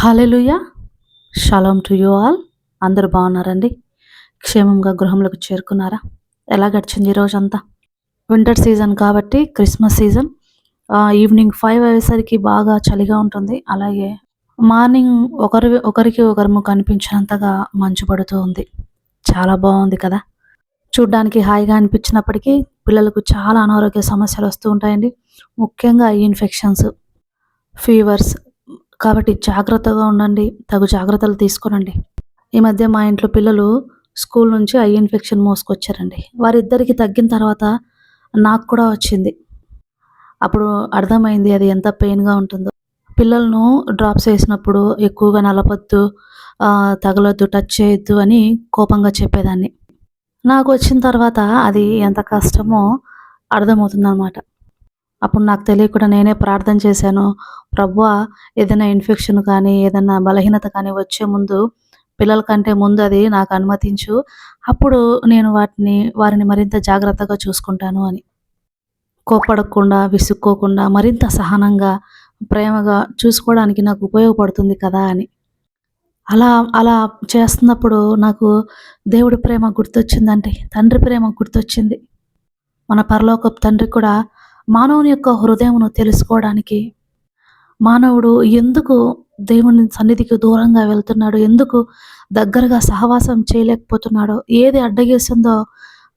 Hallelujah. Shalom to you all. అందరూ బాగున్నారండి? క్షేమంగా గృహంలోకి చేరుకున్నారా? ఎలా గడిచింది ఈ రోజంతా వింటర్ సీజన్ కాబట్టి క్రిస్మస్ సీజన్. ఈవినింగ్ ఫైవ్ అయ్యేసరికి బాగా చలిగా ఉంటుంది. అలాగే మార్నింగ్ ఒకరి ఒకరికి ఒకరు కనిపించినంతగా మంచు పడుతూ ఉంది. చాలా బాగుంది కదా? చూడ్డానికి హాయిగా అనిపించినప్పటికీ పిల్లలకు చాలా అనారోగ్య సమస్యలు వస్తూ ఉంటాయండి. ముఖ్యంగా ఈ ఇన్ఫెక్షన్స్ ఫీవర్స్ కాబట్టి జాగ్రత్తగా ఉండండి. తగు జాగ్రత్తలు తీసుకోనండి. ఈ మధ్య మా ఇంట్లో పిల్లలు స్కూల్ నుంచి ఐ ఇన్ఫెక్షన్ మోసుకొచ్చారండి. వారిద్దరికి తగ్గిన తర్వాత నాకు కూడా వచ్చింది. అప్పుడు అర్థమైంది అది ఎంత పెయిన్గా ఉంటుందో. పిల్లలను డ్రాప్స్ వేసినప్పుడు ఎక్కువగా నలపొద్దు తగలొద్దు టచ్ చేయొద్దు అని కోపంగా చెప్పేదాన్ని. నాకు వచ్చిన తర్వాత అది ఎంత కష్టమో అర్థమవుతుందన్నమాట. అప్పుడు నాకు తెలియకుండా నేనే ప్రార్థన చేశాను. ప్రభు ఏదైనా ఇన్ఫెక్షన్ కానీ ఏదైనా బలహీనత కానీ వచ్చే ముందు పిల్లల కంటే ముందు అది నాకు అనుమతించు. అప్పుడు నేను వాటిని వారిని మరింత జాగ్రత్తగా చూసుకుంటాను అని. కోపడకుండా విసుక్కోకుండా మరింత సహనంగా ప్రేమగా చూసుకోవడానికి నాకు ఉపయోగపడుతుంది కదా అని. అలా అలా చేస్తున్నప్పుడు నాకు దేవుడి ప్రేమ గుర్తొచ్చిందంటే తండ్రి ప్రేమ గుర్తొచ్చింది. మన పరలోకపు తండ్రి కూడా మానవుని యొక్క హృదయమును తెలుసుకోవడానికి మానవుడు ఎందుకు దేవుని సన్నిధికి దూరంగా వెళ్తున్నాడు? ఎందుకు దగ్గరగా సహవాసం చేయలేకపోతున్నాడో? ఏది అడ్డగేస్తుందో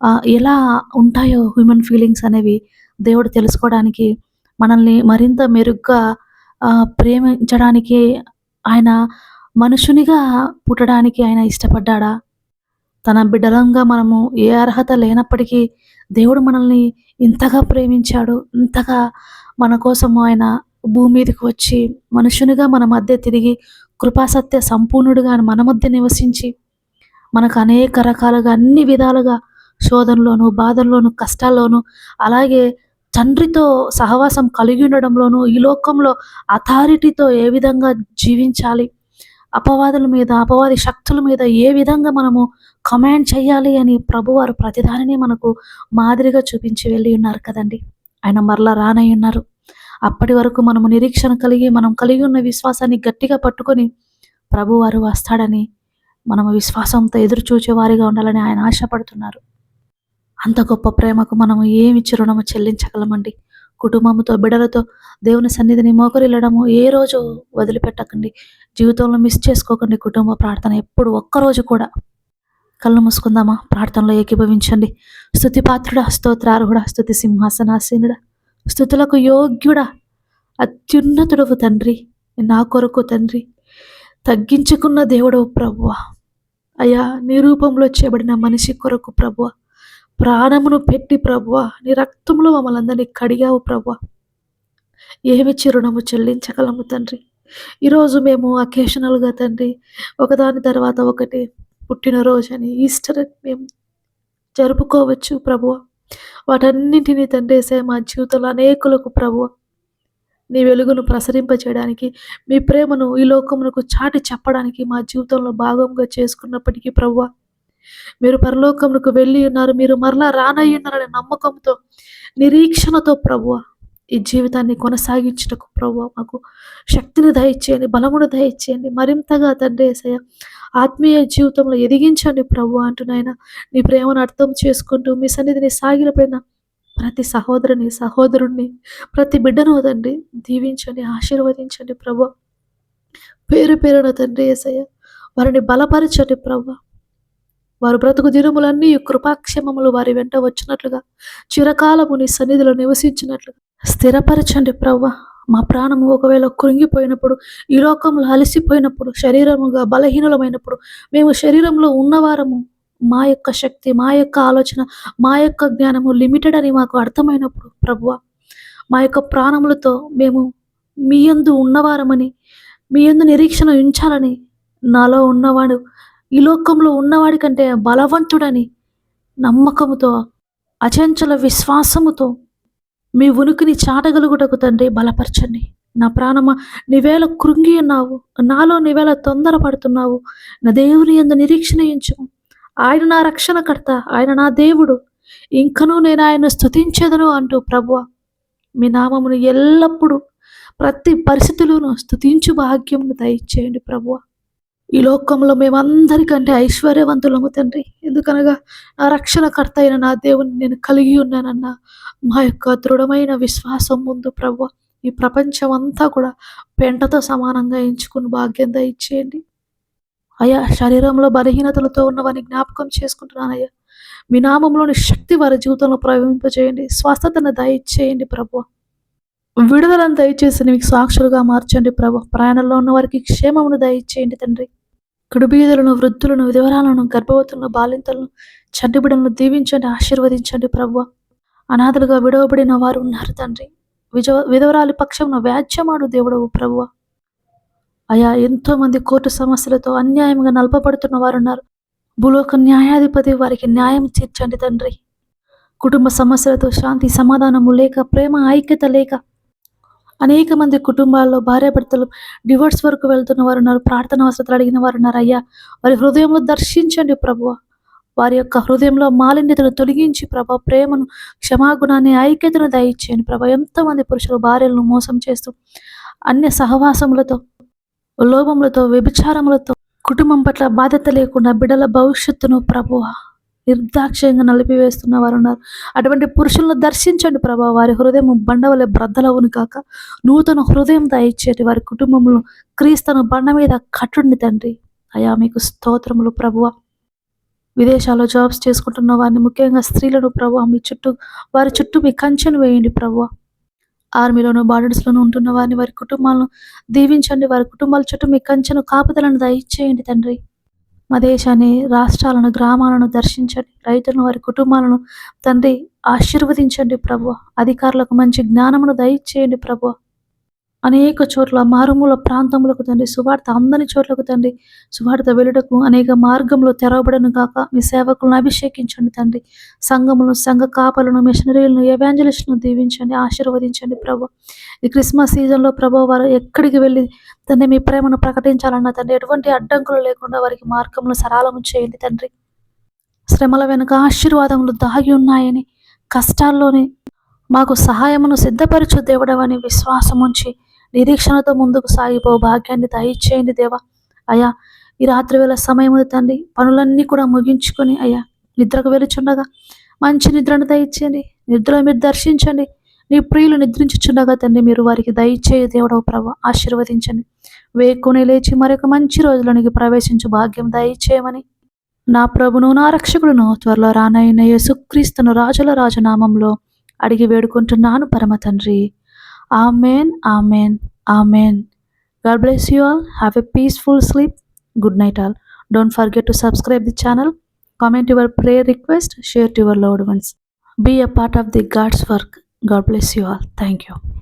ఆ, ఎలా ఉంటాయో హ్యూమన్ ఫీలింగ్స్ అనేవి దేవుడు తెలుసుకోవడానికి మనల్ని మరింత మెరుగ్గా ఆ, ప్రేమించడానికి ఆయన మనుషునిగా పుట్టడానికి ఆయన ఇష్టపడ్డాడా? తన బిడ్డలంగా మనము ఏ అర్హత లేనప్పటికీ దేవుడు మనల్ని ఇంతగా ప్రేమించాడు ఇంతగా మన కోసం ఆయన భూమి మీదకి వచ్చి మనుషునిగా మన మధ్య తిరిగి కృపాసత్య సంపూర్ణుడిగా మన మధ్య నివసించి మనకు అనేక రకాలుగా అన్ని విధాలుగా శోధనలోను బాధల్లోను కష్టాల్లోను అలాగే తండ్రితో సహవాసం కలిగి ఉండడంలోను ఈ లోకంలో అథారిటీతో ఏ విధంగా జీవించాలి అపవాదుల మీద అపవాది శక్తుల మీద ఏ విధంగా మనము కమాండ్ చేయాలి అని ప్రభువారు ప్రతిదానిని మనకు మాదిరిగా చూపించి వెళ్ళి ఉన్నారు కదండి. ఆయన మరలా రానై ఉన్నారు. అప్పటి వరకు మనము నిరీక్షణ కలిగి మనం కలిగి ఉన్న విశ్వాసాన్ని గట్టిగా పట్టుకొని ప్రభువారు వస్తాడని మనము విశ్వాసంతో ఎదురు చూచే వారిగా ఉండాలని ఆయన ఆశపడుతున్నారు. అంత గొప్ప ప్రేమకు మనము ఏమి రుణము చెల్లించగలమండి? కుటుంబంతో బిడలతో దేవుని సన్నిధిని మోకరిల్లడము ఏ రోజు వదిలిపెట్టకండి. జీవితంలో మిస్ చేసుకోకండి కుటుంబ ప్రార్థన ఎప్పుడు ఒక్కరోజు కూడా. కళ్ళు మూసుకుందామా? ప్రార్థనలో ఏకీభవించండి. స్థుతిపాత్రుడ పాత్రుడా స్థుతి సింహాసనాసీనుడా. స్థుతులకు యోగ్యుడా? అత్యున్నతుడవు తండ్రి నా కొరకు తండ్రి. తగ్గించుకున్న దేవుడవు ప్రభువ. అయ్యా నీ రూపంలో చేయబడిన మనిషి కొరకు ప్రభువ. ప్రాణమును పెట్టి ప్రభువ నీ రక్తంలో మమ్మల్ని అందరినీ కడిగావు ప్రభువ. ఏమిచ్చి రుణము చెల్లించగలము తండ్రి? ఈరోజు మేము అకేషనల్గా తండ్రి ఒకదాని తర్వాత ఒకటి పుట్టినరోజు అని ఈస్టర్ అని మేము జరుపుకోవచ్చు ప్రభువ. వాటన్నింటినీ తండ్రేసే మా జీవితంలో అనేకులకు ప్రభువ నీ వెలుగును ప్రసరింపచేయడానికి మీ ప్రేమను ఈ లోకమునకు చాటి చెప్పడానికి మా జీవితంలో భాగంగా చేసుకున్నప్పటికీ ప్రభువ మీరు పరలోకమునకు వెళ్ళి ఉన్నారు మీరు మరలా రానయ్యున్నారనే నమ్మకంతో నిరీక్షణతో ప్రభువ ఈ జీవితాన్ని కొనసాగించుటకు ప్రభువ మాకు శక్తిని దయచేయండి బలమును దయచేయండి మరింతగా తండ్రి ఏసయ్య ఆత్మీయ జీవితంలో ఎదిగించండి ప్రభు అంటున్నాయన నీ ప్రేమను అర్థం చేసుకుంటూ మీ సన్నిధిని సాగిలపడిన ప్రతి సహోదరుని సహోదరుణ్ణి ప్రతి బిడ్డను తండ్రి దీవించండి ఆశీర్వదించండి ప్రభు పేరు పేరున తండ్రి ఏసయ్య వారిని బలపరచండి ప్రభు వారు బ్రతుకు దినములన్నీ ఈ కృపాక్షేమములు వారి వెంట వచ్చినట్లుగా చిరకాలము నీ సన్నిధిలో నివసించినట్లుగా. స్థిరపరచండి ప్రవ్వ. మా ప్రాణము ఒకవేళ కృంగిపోయినప్పుడు ఈ లోకంలో అలసిపోయినప్పుడు శరీరముగా బలహీనమైనప్పుడు మేము శరీరంలో ఉన్నవారము మా యొక్క శక్తి మా యొక్క ఆలోచన మా యొక్క జ్ఞానము లిమిటెడ్ అని మాకు అర్థమైనప్పుడు ప్రభువ మా యొక్క ప్రాణములతో మేము మీ యందు ఉన్నవారమని మీ యందు నిరీక్షణ ఉంచాలని నాలో ఉన్నవాడు ఈ లోకంలో ఉన్నవాడి కంటే బలవంతుడని నమ్మకముతో అచంచల విశ్వాసముతో మీ ఉనికిని చాటగలుగుటకు తండ్రి బలపరచండి. నా ప్రాణమ నీవేళ కృంగి ఉన్నావు నాలో నీవేళ తొందరపడుతున్నావు నా దేవుని ఎందు నిరీక్షణ ఎంచుము. ఆయన నా రక్షణకర్త ఆయన నా దేవుడు. ఇంకనూ నేను ఆయన స్తుతించెదను అంటూ ప్రభువ మీ నామమును ఎల్లప్పుడూ ప్రతి పరిస్థితులను స్థుతించు భాగ్యమును దయచేయండి ప్రభువ. ఈ లోకంలో మేమందరికంటే ఐశ్వర్యవంతులము తండ్రి. ఎందుకనగా నా రక్షణకర్త అయిన నా దేవుని నేను కలిగి ఉన్నానన్న మా యొక్క దృఢమైన విశ్వాసం ముందు ప్రభు ఈ ప్రపంచం అంతా కూడా పెంటతో సమానంగా ఎంచుకుని భాగ్యం దయచేయండి. అయ్యా శరీరంలో బలహీనతలతో ఉన్నవని జ్ఞాపకం చేసుకుంటున్నానయ్యా. మీ నామంలోని శక్తి వారి జీవితంలో ప్రవహింపజేయండి స్వస్థతను దయచేయండి ప్రభు విడుదలను దయచేసి మీకు సాక్షులుగా మార్చండి ప్రభు ప్రయాణంలో ఉన్న వారికి క్షేమమును దయచేయండి తండ్రి. కుడుబీదులను వృద్ధులను విధవరాలను గర్భవతులను బాలింతలను చంటిబిడలను దీవించండి ఆశీర్వదించండి ప్రభు అనాథలుగా విడవబడిన వారు ఉన్నారు తండ్రి. విజ విధవరాలి పక్షమున వ్యాజ్యమాడు దేవుడవు ప్రభువ. అయా ఎంతో మంది కోర్టు సమస్యలతో అన్యాయంగా నలపబడుతున్న వారు ఉన్నారు భూలోక న్యాయాధిపతి వారికి న్యాయం తీర్చండి తండ్రి. కుటుంబ సమస్యలతో శాంతి సమాధానము లేక ప్రేమ ఐక్యత లేక అనేక మంది కుటుంబాల్లో భార్యాభర్తలు డివోర్స్ వరకు వెళ్తున్న వారు ఉన్నారు ప్రార్థన అవసరతలు అడిగిన వారు ఉన్నారు. అయ్యా వారి హృదయంలో దర్శించండి ప్రభువ వారి యొక్క హృదయంలో మాలిన్యతను తొలగించి ప్రభా ప్రేమను క్షమాగుణాన్ని ఐక్యతను దయచేయండి ప్రభా. ఎంతోమంది పురుషులు భార్యలను మోసం చేస్తూ అన్య సహవాసములతో లోభములతో వ్యభిచారములతో కుటుంబం పట్ల బాధ్యత లేకుండా బిడ్డల భవిష్యత్తును ప్రభువ నిర్దాక్ష్యంగా నలిపివేస్తున్న వారు ఉన్నారు అటువంటి పురుషులను దర్శించండి ప్రభా. వారి హృదయం బండవలే బ్రద్దలవును కాక నూతన హృదయం దయచేటి వారి కుటుంబంలో క్రీస్తును బండ మీద కట్టుండి తండ్రి. అయా మీకు స్తోత్రములు ప్రభువ. విదేశాల్లో జాబ్స్ చేసుకుంటున్న వారిని ముఖ్యంగా స్త్రీలను ప్రభు మీ చుట్టూ వారి చుట్టూ మీ కంచెను వేయండి ప్రభు ఆర్మీలోను బార్డర్స్లోను ఉంటున్న వారిని వారి కుటుంబాలను దీవించండి. వారి కుటుంబాల చుట్టూ మీ కంచెను కాపుదలను దయచేయండి తండ్రి. మా దేశాన్ని రాష్ట్రాలను గ్రామాలను దర్శించండి. రైతులను వారి కుటుంబాలను తండ్రి ఆశీర్వదించండి ప్రభు. అధికారులకు మంచి జ్ఞానమును దయచేయండి ప్రభు. అనేక చోట్ల మారుమూల ప్రాంతములకు తండ్రి సువార్త అందని చోట్లకు తండ్రి సువార్త వెళ్ళుటకు అనేక మార్గంలో తెరవబడను కాక మీ సేవకులను అభిషేకించండి తండ్రి. సంఘములను సంఘ కాపలను మిషనరీలను ఎవాంజలిస్ట్ను దీవించండి ఆశీర్వదించండి ప్రభు. ఈ క్రిస్మస్ సీజన్లో ప్రభు వారు ఎక్కడికి వెళ్ళి తండ్రి మీ ప్రేమను ప్రకటించాలన్న తండ్రి ఎటువంటి అడ్డంకులు లేకుండా వారికి మార్గములు సరళము చేయండి తండ్రి. శ్రమల వెనుక ఆశీర్వాదములు దాగి ఉన్నాయని కష్టాల్లోని మాకు సహాయమును సిద్ధపరచు దేవుడవని విశ్వాసముంచి నిరీక్షణతో ముందుకు సాగిపో. భాగ్యాన్ని దయచేయండి దేవా. అయ్యా ఈ రాత్రి వేళ సమయం తండ్రి పనులన్నీ కూడా ముగించుకొని అయ్యా నిద్రకు వెలుచుండగా మంచి నిద్రను దయచేయండి. నిద్రలో మీరు దర్శించండి. నీ ప్రియులు నిద్రించుచుండగా తండ్రి మీరు వారికి దయచేయ దేవుడవు ప్రభు ఆశీర్వదించండి. వేకుని లేచి మరొక మంచి రోజులోనికి ప్రవేశించు భాగ్యం దయచేయమని నా ప్రభును నా రక్షకుడును త్వరలో రానైన యేసుక్రీస్తును రాజుల రాజనామంలో అడిగి వేడుకుంటున్నాను పరమ తండ్రి. Amen amen amen. God bless you all. Have a peaceful sleep. Good night all. Don't forget to subscribe the channel. Comment your prayer request. Share to your loved ones. Be a part of the God's work. God bless you all. Thank you.